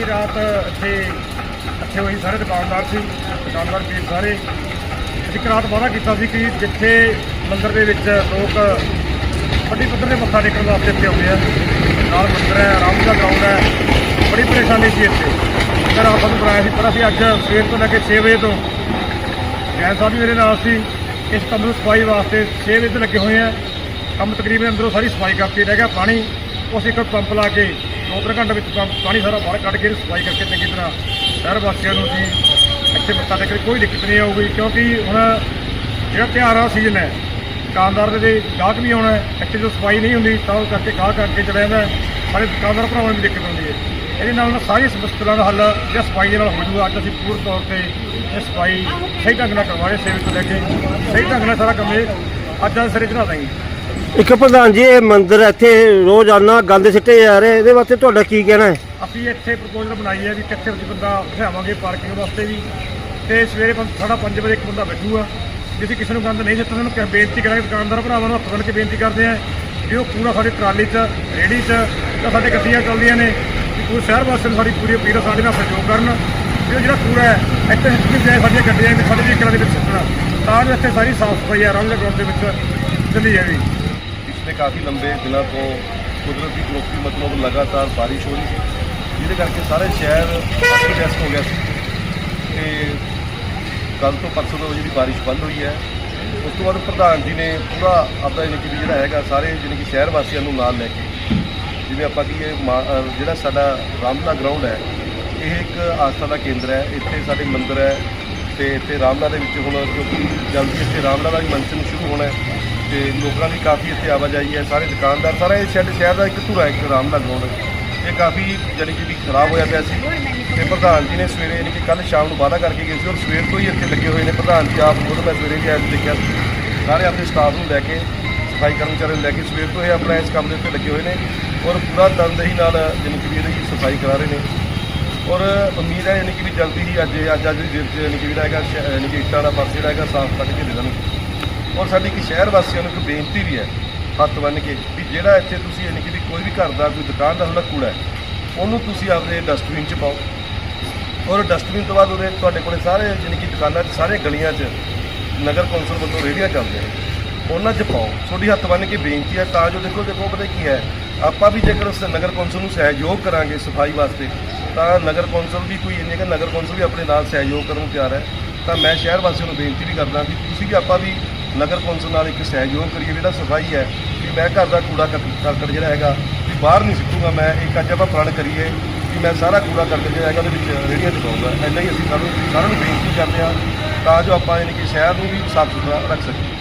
ਰਾਤ ਇੱਥੇ ਇੱਥੇ ਹੋਏ ਸਾਰੇ ਦੁਕਾਨਦਾਰ ਸੀ, ਦੁਕਾਨਦਾਰ ਵੀ ਸਾਰੇ। ਇੱਕ ਰਾਤ ਵਾਅਦਾ ਕੀਤਾ ਸੀ ਕਿ ਜਿੱਥੇ ਮੰਦਿਰ ਦੇ ਵਿੱਚ ਲੋਕ ਵੱਡੀ ਪੱਧਰ ਤੇ ਮੱਥਾ ਟੇਕਣ ਵਾਸਤੇ ਇੱਥੇ ਆਉਂਦੇ ਆ, ਨਾਲ ਮੰਦਿਰ ਹੈ, ਆਰਾਮ ਦਾ ਗਰਾਊਂਡ ਹੈ, ਬੜੀ ਪਰੇਸ਼ਾਨੀ ਸੀ ਇੱਥੇ। ਮੈਂ ਰਾਤ ਨੂੰ ਬੁਲਾਇਆ ਸੀ, ਪਰ ਅਸੀਂ ਅੱਜ ਸਵੇਰ ਤੋਂ ਲੈ ਕੇ 6 ਵਜੇ ਤੋਂ ਜੈਨ ਸਾਹਿਬ ਵੀ ਮੇਰੇ ਨਾਲ ਸੀ, ਇਸ ਕੰਮ ਨੂੰ ਸਫ਼ਾਈ ਵਾਸਤੇ 6 ਵਜੇ ਤੋਂ ਲੱਗੇ ਹੋਏ ਆ। ਕੰਮ ਤਕਰੀਬਨ ਅੰਦਰੋਂ ਸਾਰੀ ਸਫ਼ਾਈ ਕਰਕੇ ਰਹਿ ਗਿਆ, ਪਾਣੀ, ਉਸ ਇੱਕ ਪੰਪ ਲਾ ਕੇ ਦੋ ਤਿੰਨ ਘੰਟੇ ਵਿੱਚ ਪੰਪ ਪਾਣੀ ਸਾਰਾ ਬਾਹਰ ਕੱਢ ਕੇ ਇਹਨੂੰ ਸਫ਼ਾਈ ਕਰਕੇ ਚੰਗੀ ਤਰ੍ਹਾਂ ਸ਼ਹਿਰ ਵਾਸੀਆਂ ਨੂੰ ਅਸੀਂ ਇੱਥੇ ਮੱਥਾ ਟੇਕ ਕੋਈ ਦਿੱਕਤ ਨਹੀਂ ਆਊਗੀ, ਕਿਉਂਕਿ ਹੁਣ ਜਿਹੜਾ ਤਿਉਹਾਰ ਆ ਸੀਜ਼ਨ ਹੈ, ਦੁਕਾਨਦਾਰ ਦੇ ਲਈ ਗਾਹਕ ਵੀ ਆਉਣਾ ਹੈ, ਇੱਥੇ ਜੋ ਸਫ਼ਾਈ ਨਹੀਂ ਹੁੰਦੀ, ਤਾਂ ਉਹ ਕਰਕੇ ਗਾਹਕ ਅੱਗੇ ਚਲਾ ਜਾਂਦਾ ਹੈ। ਸਾਰੇ ਦੁਕਾਨਦਾਰ ਭਰਾਵਾਂ ਨੂੰ ਵੀ ਦਿੱਕਤ ਆਉਂਦੀ ਹੈ ਇਹਦੇ ਨਾਲ ਨਾ ਸਾਰੀ ਮੁਸ਼ਕਲਾਂ ਦਾ ਹੱਲ ਜਿਹੜਾ ਸਫ਼ਾਈ ਦੇ ਨਾਲ ਹੋ ਜੂਗਾ ਅੱਜ ਅਸੀਂ ਪੂਰਨ ਤੌਰ ਤੇ ਇਹ ਸਫ਼ਾਈ ਸਹੀ ਢੰਗ ਨਾਲ ਕਰਵਾਏ ਸੇਵਕ ਤੋਂ ਲੈ ਕੇ ਸਹੀ ਢੰਗ ਨਾਲ ਸਾਰਾ ਕੰਮ ਇਹ ਅੱਜ ਅੱਜ ਸਿਰੇ ਚੜਾ ਦਾਂਗੇ ਇੱਕ ਪ੍ਰਧਾਨ ਜੀ, ਇਹ ਮੰਦਿਰ ਇੱਥੇ ਰੋਜ਼ਾਨਾ ਗੰਦ ਸਿੱਟੇ ਜਾ ਰਹੇ, ਇਹਦੇ ਵਾਸਤੇ ਤੁਹਾਡਾ ਕੀ ਕਹਿਣਾ ਹੈ? ਅਸੀਂ ਇੱਥੇ ਪ੍ਰਪੋਜ਼ਲ ਬਣਾਈ ਹੈ ਵੀ ਕਿੱਥੇ ਵਿੱਚ ਬੰਦਾ ਬਿਠਾਵਾਂਗੇ ਪਾਰਕਿੰਗ ਵਾਸਤੇ ਵੀ। ਤੇ ਸਵੇਰੇ ਪੰਜ- ਸਾਢੇ ਪੰਜ ਵਜੇ ਇੱਕ ਬੰਦਾ ਬੈਠੂਗਾ ਜੇ ਅਸੀਂ ਕਿਸੇ ਨੂੰ ਗੰਦ ਨਹੀਂ ਦਿੱਤਾ ਉਹਨੂੰ ਬੇਨਤੀ ਕਰਾਂਗੇ, ਦੁਕਾਨਦਾਰ ਭਰਾਵਾਂ ਨੂੰ ਹੱਥ ਬੰਨ੍ਹ ਕੇ ਬੇਨਤੀ ਕਰਦੇ ਆ ਵੀ ਉਹ ਕੂੜਾ ਸਾਡੀ ਟਰਾਲੀ 'ਚ, ਰੇਹੜੀ 'ਚ ਜਾਂ ਸਾਡੇ ਗੱਡੀਆਂ ਚੱਲਦੀਆਂ ਨੇ, ਵੀ ਪੂਰੇ ਸ਼ਹਿਰ ਵਾਸਤੇ ਨੂੰ ਸਾਡੀ ਪੂਰੀ ਅਪੀਲ ਆ ਸਾਡੇ ਨਾਲ ਸਹਿਯੋਗ ਕਰਨ। ਵੀ ਉਹ ਜਿਹੜਾ ਕੂੜਾ ਹੈ, ਇੱਥੇ ਸਿੱਟਣੀ ਜਾਏ ਸਾਡੀਆਂ ਗੱਡੀਆਂ ਵਿੱਚ ਸਾਡੇ ਵਹੀਕਲਾਂ ਦੇ ਵਿੱਚ ਸੁੱਟਣਾ। ਤਾਂ ਜੋ ਇੱਥੇ ਸਾਰੀ ਸਾਫ਼ ਸਫ਼ਾਈ ਆ ਰੰਗ ਗਰਾਊਂਡ ਦੇ ਵਿੱਚ ਚੱਲੀ ਜਾਵੇ ਪਿਛਲੇ ਕਾਫੀ ਲੰਬੇ ਦਿਨਾਂ ਤੋਂ ਕੁਦਰਤ ਦੀ ਪ੍ਰੋਪੀ ਮਤਲਬ ਲਗਾਤਾਰ ਬਾਰਿਸ਼ ਹੋ ਰਹੀ ਸੀ, ਜਿਹਦੇ ਕਰਕੇ ਸਾਰੇ ਸ਼ਹਿਰ ਟੈਸਟ ਹੋ ਗਿਆ ਸੀ। ਤੇ ਕੱਲ ਤੋਂ ਪਰਸੋਂ ਤੋਂ ਜਿਹੜੀ ਬਾਰਿਸ਼ ਬੰਦ ਹੋਈ ਹੈ, ਉਸ ਤੋਂ ਬਾਅਦ ਪ੍ਰਧਾਨ ਜੀ ਨੇ ਪੂਰਾ ਆਪਦਾ ਯਾਨੀ ਕਿ ਜਿਹੜਾ ਹੈਗਾ, ਸਾਰੇ ਯਾਨੀ ਕਿ ਸ਼ਹਿਰ ਵਾਸੀਆਂ ਨੂੰ ਨਾਲ ਲੈ ਕੇ, ਜਿਵੇਂ ਆਪਾਂ ਕੀ ਮਾ- ਜਿਹੜਾ ਸਾਡਾ ਰਾਮਲਾ ਗਰਾਊਂਡ ਹੈ, ਇਹ ਇੱਕ ਆਸਥਾ ਦਾ ਕੇਂਦਰ ਹੈ, ਇੱਥੇ ਸਾਡੇ ਮੰਦਿਰ ਹੈ ਤੇ ਇੱਥੇ ਰਾਮਲਾ ਦੇ ਵਿੱਚ ਹੁਣ ਕਿਉਂਕਿ ਜਲਦੀ ਇੱਥੇ ਰਾਮਲਾ ਦਾ ਵੀ ਮੰਚਨ ਸ਼ੁਰੂ ਹੋਣਾ ਹੈ। ਤੇ ਲੋਕਾਂ ਦੀ ਕਾਫੀ ਇੱਥੇ ਆਵਾਜਾਈ ਹੈ, ਸਾਰੇ ਦੁਕਾਨਦਾਰ, ਸਾਰਾ ਇਹ ਸ਼ਹਿਰ ਸ਼ਹਿਰ ਦਾ ਇੱਕ ਧੁਰਾ, ਇੱਕ ਆਰਾਮ ਦਾ ਗਰਾਊਂਡ ਇਹ ਕਾਫੀ ਜਾਣੀ ਕਿ ਵੀ ਖਰਾਬ ਹੋਇਆ ਪਿਆ ਸੀ ਤੇ ਪ੍ਰਧਾਨ ਜੀ ਨੇ ਸਵੇਰੇ ਯਾਨੀ ਕਿ ਕੱਲ ਸ਼ਾਮ ਨੂੰ ਵਾਅਦਾ ਕਰਕੇ ਗਏ ਸੀ ਔਰ ਸਵੇਰ ਤੋਂ ਹੀ ਇੱਥੇ ਲੱਗੇ ਹੋਏ ਨੇ। ਪ੍ਰਧਾਨ ਜੀ ਆਪ ਖੁਦ ਮੈਂ ਸਵੇਰੇ ਵੀ ਆਇਆ ਦੇਖਿਆ ਸਾਰੇ ਆਪਣੇ ਸਟਾਫ ਨੂੰ ਲੈ ਕੇ, ਸਫ਼ਾਈ ਕਰਮਚਾਰੀ ਨੂੰ ਲੈ ਕੇ ਸਵੇਰ ਤੋਂ ਇਹ ਆਪਣਾ ਇਸ ਕੰਮ ਦੇ ਉੱਤੇ ਲੱਗੇ ਹੋਏ ਨੇ ਔਰ ਪੂਰਾ ਤਨਦੇਹੀ ਨਾਲ ਯਾਨੀ ਕਿ ਵੀ ਇਹਦੀ ਸਫ਼ਾਈ ਕਰਾ ਰਹੇ ਨੇ। ਔਰ ਉਮੀਦ ਹੈ ਯਾਨੀ ਕਿ ਵੀ ਜਲਦੀ ਹੀ ਅੱਜ ਅੱਜ ਅੱਜ ਦੀ ਦਿਨ 'ਚ ਯਾਨੀ ਕਿ ਜਿਹੜਾ ਹੈਗਾ ਸ਼- ਯਾਨੀ ਕਿ ਇੱਟਾਂ ਦਾ ਫਰਸ਼ ਜਿਹੜਾ ਹੈਗਾ, ਸਾਫ਼ ਕੱਢ ਕੇ ਦੇ ਦੇਣਗੇ। ਔਰ ਸਾਡੀ ਇੱਕ ਸ਼ਹਿਰ ਵਾਸੀਆਂ ਨੂੰ ਇੱਕ ਬੇਨਤੀ ਵੀ ਹੈ, ਹੱਥ ਬੰਨ੍ਹ ਕੇ, ਵੀ ਜਿਹੜਾ ਇੱਥੇ ਤੁਸੀਂ ਯਾਨੀ ਕਿ ਵੀ ਕੋਈ ਵੀ ਘਰ ਦਾ, ਕੋਈ ਦੁਕਾਨ ਦਾ ਤੁਹਾਡਾ ਕੂੜਾ ਹੈ, ਉਹਨੂੰ ਤੁਸੀਂ ਆਪਦੇ ਡਸਟਬਿਨ 'ਚ ਪਾਓ। ਔਰ ਡਸਟਬਿਨ ਤੋਂ ਬਾਅਦ ਉਹਦੇ ਤੁਹਾਡੇ ਕੋਲੇ ਸਾਰੇ ਯਾਨੀ ਕਿ ਦੁਕਾਨਾਂ 'ਚ ਸਾਰੇ ਗਲੀਆਂ 'ਚ ਨਗਰ ਕੌਂਸਲ ਵੱਲੋਂ ਰੇਹੜੀਆਂ ਚੱਲਦੀਆਂ ਨੇ, ਉਹਨਾਂ 'ਚ ਪਾਓ। ਤੁਹਾਡੀ ਹੱਥ ਬੰਨ੍ਹ ਕੇ ਬੇਨਤੀ ਹੈ, ਤਾਂ ਜੋ ਦੇਖੋ ਦੇਖੋ ਪਤਾ ਕੀ ਹੈ, ਆਪਾਂ ਵੀ ਜੇਕਰ ਉਸ ਨਗਰ ਕੌਂਸਲ ਨੂੰ ਸਹਿਯੋਗ ਕਰਾਂਗੇ ਸਫ਼ਾਈ ਵਾਸਤੇ, ਤਾਂ ਨਗਰ ਕੌਂਸਲ ਵੀ ਕੋਈ ਇੰਨੇ ਕਿ ਨਗਰ ਕੌਂਸਲ ਵੀ ਆਪਣੇ ਨਾਲ ਸਹਿਯੋਗ ਕਰਨ ਨੂੰ ਤਿਆਰ ਹੈ। ਤਾਂ ਮੈਂ ਸ਼ਹਿਰ ਵਾਸੀਆਂ ਨੂੰ ਬੇਨਤੀ ਵੀ ਕਰਦਾ ਕਿ ਤੁਸੀਂ ਵੀ ਆਪਾਂ ਵੀ ਨਗਰ ਕੌਂਸਲ ਨਾਲ ਇੱਕ ਸਹਿਯੋਗ ਕਰੀਏ ਜਿਹੜਾ ਸਫ਼ਾਈ ਹੈ ਕਿ ਮੈਂ ਘਰ ਦਾ ਕੂੜਾ ਕਰਕਟ ਜਿਹੜਾ ਹੈਗਾ ਵੀ ਬਾਹਰ ਨਹੀਂ ਸਿੱਟੂਗਾ, ਮੈਂ ਇੱਕ ਅੱਜ ਆਪਾਂ ਪ੍ਰਣ ਕਰੀਏ ਕਿ ਮੈਂ ਸਾਰਾ ਕੂੜਾ ਕਰਕਟ ਜਿਹੜਾ ਹੈਗਾ, ਉਹਦੇ ਵਿੱਚ ਰੇੜੀਆਂ ਚ ਪਾਊਂਗਾ ਹੀ ਅਸੀਂ ਸਾਨੂੰ, ਸਾਰਿਆਂ ਨੂੰ ਬੇਨਤੀ ਕਰਦੇ ਹਾਂ, ਤਾਂ ਜੋ ਆਪਾਂ ਯਾਨੀ ਕਿ ਸ਼ਹਿਰ ਨੂੰ ਵੀ ਸਾਫ਼ ਸੁਥਰਾ ਰੱਖ ਸਕੀਏ।